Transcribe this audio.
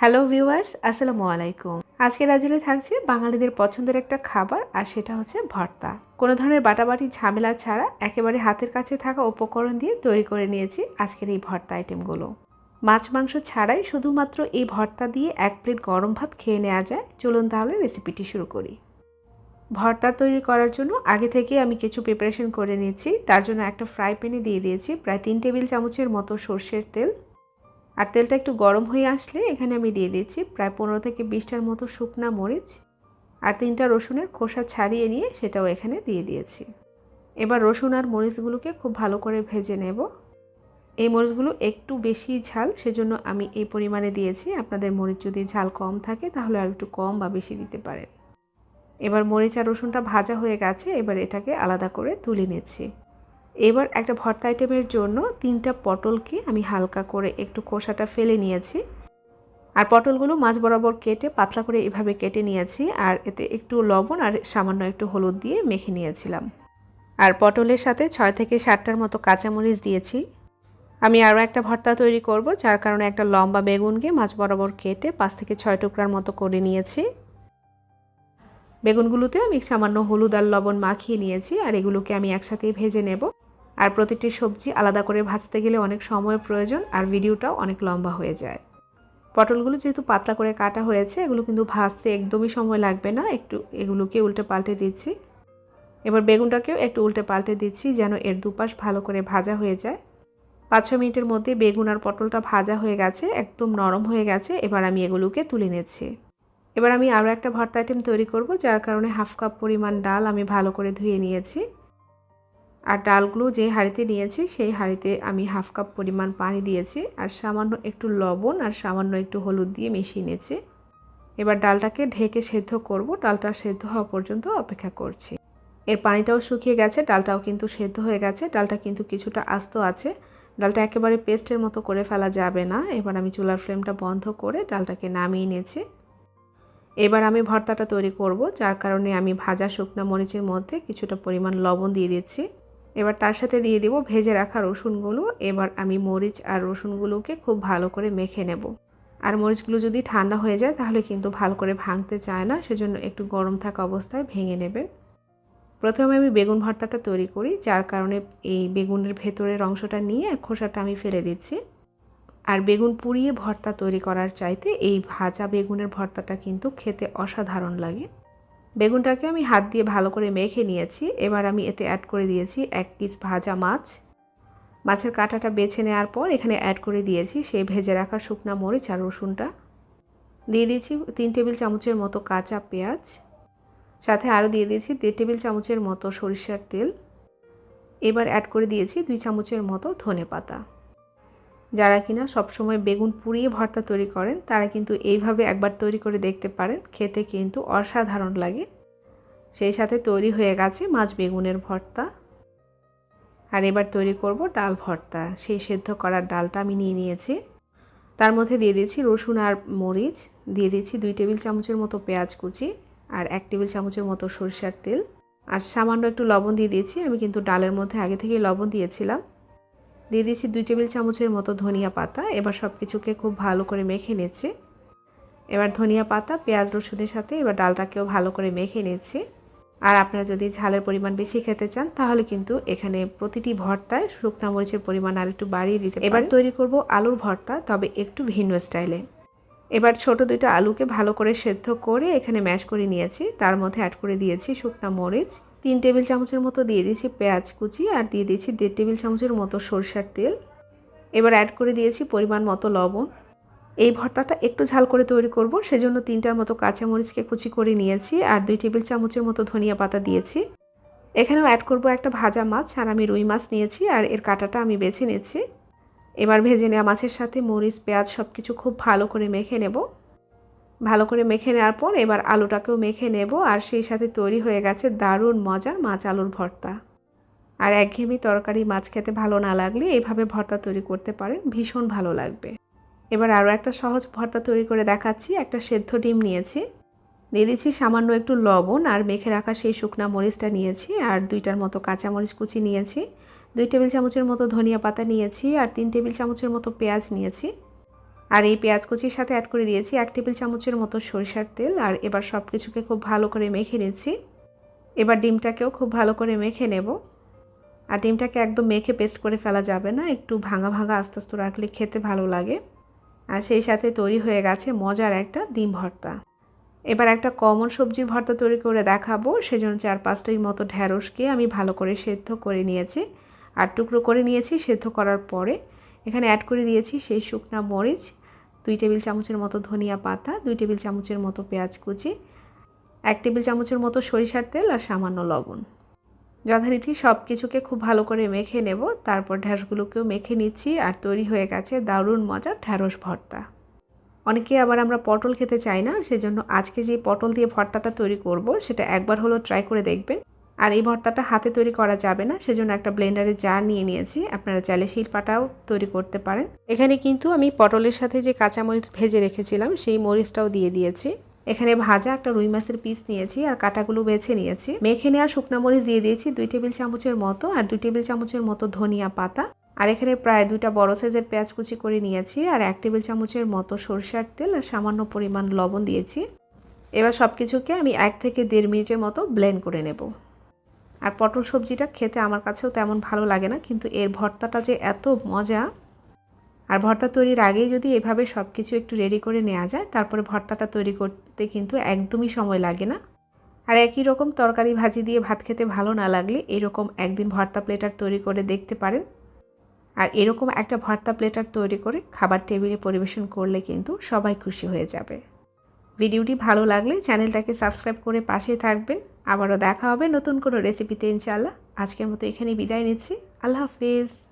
Hello viewers, আসসালামু আলাইকুম। আজকে রাজুলে থাকছে বাঙালিদের পছন্দের একটা খাবার, আর সেটা হচ্ছে ভর্তা। কোনো ধরনের বাটাবাটি ঝামেলা ছাড়া একেবারে হাতের কাছে থাকা উপকরণ দিয়ে তৈরি করে নিয়েছি আজকের এই ভর্তা আইটেমগুলো। মাছ মাংস ছাড়াই শুধুমাত্র এই ভর্তা দিয়ে এক প্লেট গরম ভাত খেয়ে নেওয়া যায়। চলুন তাহলে রেসিপিটি শুরু করি। ভর্তা তৈরি করার জন্য আগে থেকে আমি কিছু প্রিপারেশন করে নিয়েছি। তার জন্য একটা ফ্রাই প্যানে দিয়ে দিয়েছি, প্রায় তিন টেবিল চামচের মতো সর্ষের তেল। আর তেলটা একটু গরম হয়ে আসলে এখানে আমি দিয়ে দিচ্ছি প্রায় পনেরো থেকে বিশটার মতো শুকনা মরিচ আর তিনটা রসুনের খোসা ছাড়িয়ে নিয়ে সেটাও এখানে দিয়ে দিয়েছি। এবার রসুন আর মরিচগুলোকে খুব ভালো করে ভেজে নেব। এই মরিচগুলো একটু বেশি ঝাল, সেজন্য আমি এই পরিমাণে দিয়েছি। আপনাদের মরিচ যদি ঝাল কম থাকে, তাহলে আর একটু কম বা বেশি দিতে পারেন। এবার মরিচ আর রসুনটা ভাজা হয়ে গেছে, এবার এটাকে আলাদা করে তুলে নিচ্ছি। এবার একটা ভর্তা আইটেমের জন্য তিনটা পটলকে আমি হালকা করে একটু খোসাটা ফেলে নিয়েছি। আর পটলগুলো মাছ বরাবর কেটে পাতলা করে এভাবে কেটে নিয়েছি আর এতে একটু লবণ আর সামান্য একটু হলুদ দিয়ে মেখে নিয়েছিলাম। আর পটলের সাথে ছয় থেকে সাতটার মতো কাঁচামরিচ দিয়েছি। আমি আরও একটা ভর্তা তৈরি করব, যার কারণে একটা লম্বা বেগুনকে মাছ বরাবর কেটে পাঁচ থেকে ছয় টুকরার মতো করে নিয়েছি। বেগুনগুলোতে আমি সামান্য হলুদ আর লবণ মাখিয়ে নিয়েছি আর এগুলোকে আমি একসাথেই ভেজে নেব। আর প্রতিটি সবজি আলাদা করে ভাজতে গেলে অনেক সময় প্রয়োজন আর ভিডিওটাও অনেক লম্বা হয়ে যায়। পটলগুলো যেহেতু পাতলা করে কাটা হয়েছে, এগুলো কিন্তু ভাজতে একদমই সময় লাগবে না। একটু এগুলোকে উল্টে পাল্টে দিচ্ছি। এবার বেগুনটাকেও একটু উল্টে পাল্টে দিচ্ছি যেন এর দুপাশ ভালো করে ভাজা হয়ে যায়। পাঁচ ছ মিনিটের মধ্যে বেগুন আর পটলটা ভাজা হয়ে গেছে, একদম নরম হয়ে গেছে। এবার আমি এগুলোকে তুলে নিচ্ছি। এবার আমি আরও একটা ভর্তা আইটেম তৈরি করব, যার কারণে হাফ কাপ পরিমাণ ডাল আমি ভালো করে ধুয়ে নিয়েছি। আর ডালগুলো যে হাঁড়িতে নিয়েছি, সেই হাঁড়িতে আমি হাফ কাপ পরিমাণ পানি দিয়েছি আর সামান্য একটু লবণ আর সামান্য একটু হলুদ দিয়ে মিশিয়ে নিয়েছি। এবার ডালটাকে ঢেকে সেদ্ধ করব। ডালটা সেদ্ধ হওয়া পর্যন্ত অপেক্ষা করছি। এর পানিটাও শুকিয়ে গেছে, ডালটাও কিন্তু সেদ্ধ হয়ে গেছে। ডালটা কিন্তু কিছুটা আস্ত আছে। ডালটা একেবারে পেস্টের মতো করে ফেলা যাবে না। এবার আমি চুলার ফ্লেমটা বন্ধ করে ডালটাকে নামিয়ে নিয়েছি। এবার আমি ভর্তাটা তৈরি করব, যার কারণে আমি ভাজা শুকনো মরিচের মধ্যে কিছুটা পরিমাণ লবণ দিয়ে দিচ্ছি। এবার তার সাথে দিয়ে দিব ভেজে রাখা রসুনগুলো। এবার আমি মরিচ আর রসুনগুলোকে খুব ভালো করে মেখে নেব। আর মরিচগুলো যদি ঠান্ডা হয়ে যায়, তাহলে কিন্তু ভালো করে ভাঙতে চায় না, সেজন্য একটু গরম থাকা অবস্থায় ভেঙে নেবে। প্রথমে আমি বেগুন ভর্তাটা তৈরি করি, যার কারণে এই বেগুনের ভেতরের অংশটা নিয়ে খোসাটা আমি ফেলে দিচ্ছি। আর বেগুন পুড়িয়ে ভর্তা তৈরি করার চাইতে এই ভাজা বেগুনের ভর্তাটা কিন্তু খেতে অসাধারণ লাগে। বেগুনটাকে আমি হাত দিয়ে ভালো করে মেখে নিয়েছি। এবার আমি এতে অ্যাড করে দিয়েছি এক পিস ভাজা মাছ। মাছের কাঁটাটা বেছে নেওয়ার পর এখানে অ্যাড করে দিয়েছি সেই ভেজে রাখা শুকনা মরিচ আর রসুনটা। দিয়ে দিয়েছি তিন টেবিল চামচের মতো কাঁচা পেঁয়াজ। সাথে আরও দিয়ে দিয়েছি দেড় টেবিল চামচের মতো সরিষার তেল। এবার অ্যাড করে দিয়েছি দুই চামচের মতো ধনে পাতা যারা কিনা সবসময় বেগুন পুড়িয়ে ভর্তা তৈরি করেন, তারা কিন্তু এইভাবে একবার তৈরি করে দেখতে পারেন। খেতে কিন্তু অসাধারণ লাগে। সেই সাথে তৈরি হয়ে গেছে মাছ বেগুনের ভর্তা। আর এবার তৈরি করব ডাল ভর্তা। সেই সেদ্ধ করার ডালটা আমি নিয়ে নিয়েছি। তার মধ্যে দিয়ে দিয়েছি রসুন আর মরিচ। দিয়ে দিয়েছি দুই টেবিল চামচের মতো পেঁয়াজ কুচি আর এক টেবিল চামচের মতো সরিষার তেল। আর সামান্য একটু লবণ দিয়ে দিয়েছি। আমি কিন্তু ডালের মধ্যে আগে থেকেই লবণ দিয়েছিলাম। দিয়ে দিয়েছি দুই টেবিল চামচের মতো ধনিয়া পাতা। এবার সব কিছুকে খুব ভালো করে মেখে নিচ্ছি। এবার ধনিয়া পাতা পেঁয়াজ রসুনের সাথে এবার ডালটাকেও ভালো করে মেখে নিচ্ছি। আর আপনারা যদি ঝালের পরিমাণ বেশি খেতে চান তাহলে কিন্তু এখানে প্রতিটি ভর্তায় শুকনা মরিচের পরিমাণ আর একটু বাড়িয়ে দিতে এবার তৈরি করব আলুর ভর্তা তবে একটু ভিন্ন স্টাইলে। এবার ছোট দুইটা আলুকে ভালো করে সেদ্ধ করে এখানে ম্যাশ করে নিয়েছি। তার মধ্যে অ্যাড করে দিয়েছি শুকনা মরিচ। তিন টেবিল চামচের মতো দিয়ে দিয়েছি পেঁয়াজ কুচি আর দিয়ে দিয়েছি দেড় টেবিল চামচের মতো সরষার তেল। এবার অ্যাড করে দিয়েছি পরিমাণ মতো লবণ। এই ভর্তাটা একটু ঝাল করে তৈরি করব, সেজন্য তিনটার মতো কাঁচামরিচকে কুচি করে নিয়েছি আর দুই টেবিল চামচের মতো ধনিয়া পাতা দিয়েছি। এখানেও অ্যাড করব একটা ভাজা মাছ আর আমি রুই মাছ নিয়েছি আর এর কাটাটা আমি বেছে নিচ্ছি। এবার ভেজে নেওয়া মাছের সাথে মরিচ, পেঁয়াজ সব কিছু খুব ভালো করে মেখে নেব। ভালো করে মেখে নেওয়ার পর এবার আলুটাকেও মেখে নেব আর সেই সাথে তৈরি হয়ে গেছে দারুণ মজার মাছ আলুর ভর্তা। আর একঘেয়েমি তরকারি মাছ খেতে ভালো না লাগলে এইভাবে ভর্তা তৈরি করতে পারেন, ভীষণ ভালো লাগবে। এবার আরও একটা সহজ ভর্তা তৈরি করে দেখাচ্ছি, একটা সেদ্ধ ডিম নিয়েছি। দিয়ে দিচ্ছি সামান্য একটু লবণ আর মেখে রাখা সেই শুকনা মরিচটা নিয়েছি আর দুইটার মতো কাঁচামরিচ কুচি নিয়েছি। দুই টেবিল চামচের মতো ধনিয়া পাতা নিয়েছি আর তিন টেবিল চামচের মতো পেঁয়াজ নিয়েছি। আর এই পেঁয়াজ কুচির সাথে অ্যাড করে দিয়েছি এক টেবিল চামচের মতো সরিষার তেল, আর এবার সব কিছুকে খুব ভালো করে মেখে নিচ্ছি। এবার ডিমটাকেও খুব ভালো করে মেখে নেব। আর ডিমটাকে একদম মেখে পেস্ট করে ফেলা যাবে না, একটু ভাঙা ভাঙা আস্তে আস্তে রাখলে খেতে ভালো লাগে। আর সেই সাথে তৈরি হয়ে গেছে মজার একটা ডিম ভর্তা। এবার একটা কমন সবজির ভর্তা তৈরি করে দেখাবো, সেজন্য চার পাঁচটির মতো ঢ্যাঁড়সকে আমি ভালো করে সেদ্ধ করে নিয়েছি। আর টুকরো করে নিয়েছি সেদ্ধ করার পরে এখানে অ্যাড করে দিয়েছি সেই শুকনা মরিচ, দুই টেবিল চামচের মতো ধনিয়া পাতা, দুই টেবিল চামচের মতো পেঁয়াজ কুচি, এক টেবিল চামচের মতো সরিষার তেল আর সামান্য লবণ। যথারীতি সব কিছুকে খুব ভালো করে মেখে নেব, তারপর ঢ্যাঁড়সগুলোকেও মেখে নিচ্ছি আর তৈরি হয়ে গেছে দারুণ মজার ঢ্যাঁড়স ভর্তা। অনেকে আবার আমরা পটল খেতে চাই না, সেজন্য আজকে যে পটল দিয়ে ভর্তাটা তৈরি করব, সেটা একবার হলো ট্রাই করে দেখবেন। আর এই ভর্তাটা হাতে তৈরি করা যাবে না, সেজন্য একটা ব্লেন্ডারে জার নিয়ে নিয়েছি। আপনারা চাইলে শিলপাটাও তৈরি করতে পারেন। এখানে কিন্তু আমি পটলের সাথে যে কাঁচামরিচ ভেজে রেখেছিলাম, সেই মরিচটাও দিয়ে দিয়েছি। এখানে ভাজা একটা রুই মাছের পিস নিয়েছি আর কাটাগুলো বেছে নিয়েছি। মেখে নেওয়া শুকনো মরিচ দিয়ে দিয়েছি দুই টেবিল চামচের মতো আর দুই টেবিল চামচের মতো ধনিয়া পাতা। আর এখানে প্রায় দুইটা বড় সাইজের পেঁয়াজ কুচি করে নিয়েছি আর এক টেবিল চামচের মতো সরষার তেল আর সামান্য পরিমাণ লবণ দিয়েছি। এবার সব কিছুকে আমি এক থেকে দেড় মিনিটের মতো ব্লেন্ড করে নেব। আর পটল সবজিটা খেতে আমার কাছেও তেমন ভালো লাগে না, কিন্তু এর ভর্তাটা যে এত মজা। আর ভর্তা তৈরির আগেই যদি এভাবে সব কিছু একটু রেডি করে নেওয়া যায়, তারপরে ভর্তাটা তৈরি করতে কিন্তু একদমই সময় লাগে না। আর একই রকম তরকারি ভাজি দিয়ে ভাত খেতে ভালো না লাগলে এরকম একদিন ভর্তা প্লেটার তৈরি করে দেখতে পারেন। আর এরকম একটা ভর্তা প্লেটার তৈরি করে খাবার টেবিলে পরিবেশন করলে কিন্তু সবাই খুশি হয়ে যাবে। ভিডিওটি ভালো লাগলে চ্যানেলটাকে সাবস্ক্রাইব করে পাশে থাকবেন। আবারও দেখা হবে নতুন কোনো রেসিপিতে ইনশাল্লাহ আজকের মতো এখানে বিদায় নিচ্ছি। আল্লাহ হাফিজ।